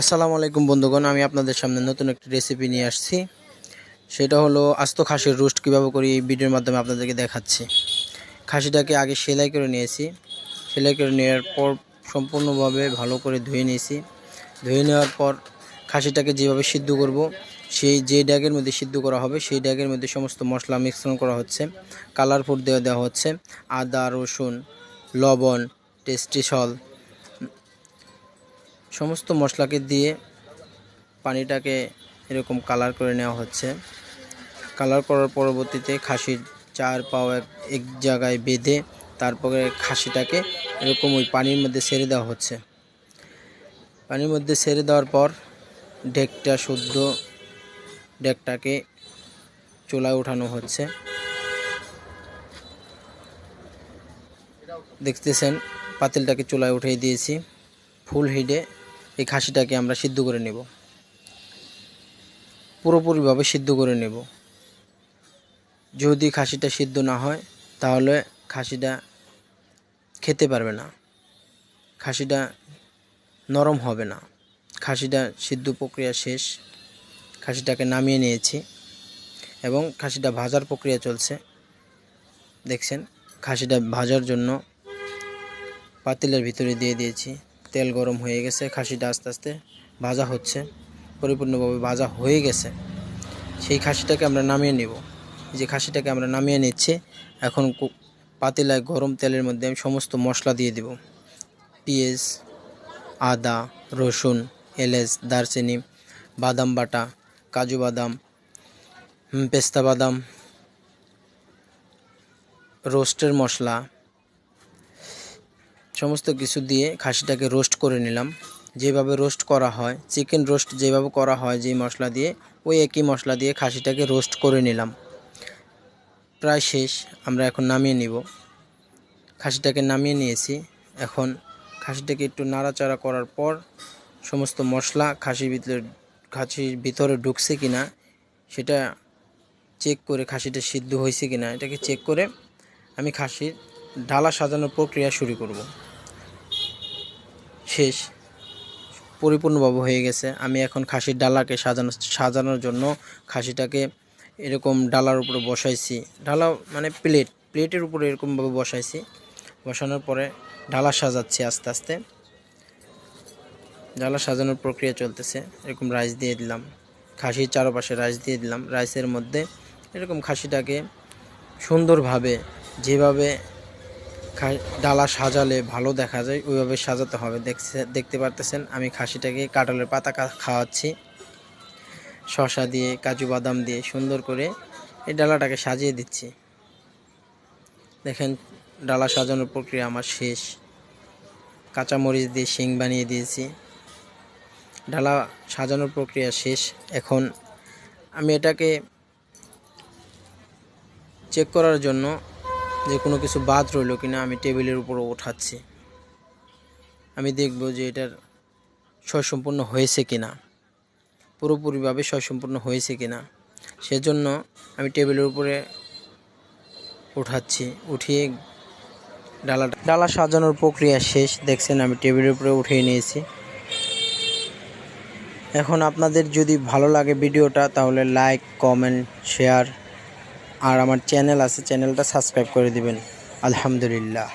আসসালামু আলাইকুম বন্ধুগণ, আমি আপনাদের সামনে নতুন একটি রেসিপি নিয়ে আসছি। সেটা হলো আস্ত খাসির রোস্ট কীভাবে করি এই ভিডিওর মাধ্যমে আপনাদেরকে দেখাচ্ছি। খাসিটাকে আগে সেলাই করে নিয়েছি। সেলাই করে নেওয়ার পর সম্পূর্ণভাবে ভালো করে ধুয়ে নিয়েছি। ধুয়ে নেওয়ার পর খাসিটাকে যেভাবে সিদ্ধ করব, সেই যে ড্যাগের মধ্যে সিদ্ধ করা হবে, সেই ড্যাগের মধ্যে সমস্ত মশলা মিশ্রণ করা হচ্ছে। কালার ফুড দেওয়া দেওয়া হচ্ছে। আদা, রসুন, লবণ টেস্টি সল সমস্ত মশলাকে দিয়ে পানিটাকে এরকম কালার করে নেওয়া হচ্ছে। কালার করার পরবর্তীতে খাসির চার পাও এক জায়গায় বেঁধে তারপরে খাসিটাকে এরকম ওই পানির মধ্যে ছেড়ে দেওয়া হচ্ছে। পানির মধ্যে ছেড়ে দেওয়ার পর ডেকটা শুদ্ধ ডেকটাকে চুলায় উঠানো হচ্ছে। দেখতেছেন, পাতিলটাকে চুলায় উঠিয়ে দিয়েছি। ফুল হিডে এই খাসিটাকে আমরা সিদ্ধ করে নেব। পুরোপুরিভাবে সিদ্ধ করে নেব। যদি খাসিটা সিদ্ধ না হয়, তাহলে খাসিটা খেতে পারবে না। খাসিটা নরম হবে না। খাসিটা সিদ্ধ প্রক্রিয়া শেষ। খাসিটাকে নামিয়ে নিয়েছি এবং খাসিটা ভাজার প্রক্রিয়া চলছে। দেখছেন, খাসিটা ভাজার জন্য পাতিলের ভিতরে দিয়ে দিয়েছি। তেল গরম হয়ে গেছে, খাসিটা আস্তে আস্তে ভাজা হচ্ছে, পরিপূর্ণভাবে ভাজা হয়ে গেছে। সেই খাসিটাকে আমরা নামিয়ে নেব। যে খাসিটাকে আমরা নামিয়ে নিচ্ছি, এখন পাতিলায় গরম তেলের মধ্যে আমি সমস্ত মশলা দিয়ে দেব। পেঁয়াজ, আদা, রসুন, এলাচ, দারচিনি, বাদাম বাটা, কাজু বাদাম পেস্তা বাদাম রোস্টের মশলা সমস্ত কিছু দিয়ে খাসিটাকে রোস্ট করে নিলাম। যেভাবে রোস্ট করা হয় চিকেন রোস্ট যেভাবে করা হয়, যেই মশলা দিয়ে, ওই একই মশলা দিয়ে খাসিটাকে রোস্ট করে নিলাম। প্রায় শেষ, আমরা এখন নামিয়ে নিব। খাসিটাকে নামিয়ে নিয়েছি। এখন খাসিটাকে একটু নাড়াচাড়া করার পর সমস্ত মশলা খাসির ভিতরে খাসির ভিতরে ঢুকছে কি না সেটা চেক করে খাসিটা সিদ্ধ হয়েছে কি না এটাকে চেক করে আমি খাসির ডালা সাজানোর প্রক্রিয়া শুরু করব। শেষ পরিপূর্ণভাবে হয়ে গেছে। আমি এখন খাসির ডালাকে সাজানো সাজানোর জন্য খাসিটাকে এরকম ডালার উপরে বসাইছি। ডালা মানে প্লেট। প্লেটের উপরে এরকমভাবে বসাইছি। বসানোর পরে ডালা সাজাচ্ছি আস্তে আস্তে। ডালা সাজানোর প্রক্রিয়া চলতেছে। এরকম রাইস দিয়ে দিলাম। খাসির চারপাশে রাইস দিয়ে দিলাম। রাইসের মধ্যে এরকম খাসিটাকে সুন্দরভাবে যেভাবে ডালা সাজালে ভালো দেখা যায়, ওইভাবে সাজাতে হবে। দেখছে দেখতে পারতেছেন, আমি খাসিটাকে কাঁঠালের পাতা খাওয়াচ্ছি। শসা দিয়ে, কাজু বাদাম দিয়ে সুন্দর করে এই ডালাটাকে সাজিয়ে দিচ্ছি। দেখেন, ডালা সাজানোর প্রক্রিয়া আমার শেষ। কাঁচামরিচ দিয়ে শিং বানিয়ে দিয়েছি। ডালা সাজানোর প্রক্রিয়া শেষ। এখন আমি এটাকে চেক করার জন্য যে কোনো কিছু বাদ রইল কিনা আমি টেবিলের উপর ওঠাচ্ছি। আমি দেখব যে এটার স্বয়সম্পূর্ণ হয়েছে কিনা। পুরোপুরিভাবে স্বয়সম্পূর্ণ হয়েছে কিনা। সেজন্য আমি টেবিলের উপরে উঠাচ্ছি উঠিয়ে ডালাটা ডালা সাজানোর প্রক্রিয়া শেষ। দেখছেন আমি টেবিলের উপরে উঠিয়ে নিয়েছি। এখন আপনাদের যদি ভালো লাগে ভিডিওটা, তাহলে লাইক, কমেন্ট, শেয়ার আর আমার চ্যানেল আছে চ্যানেলটা সাবস্ক্রাইব করে দিবেন। আলহামদুলিল্লাহ।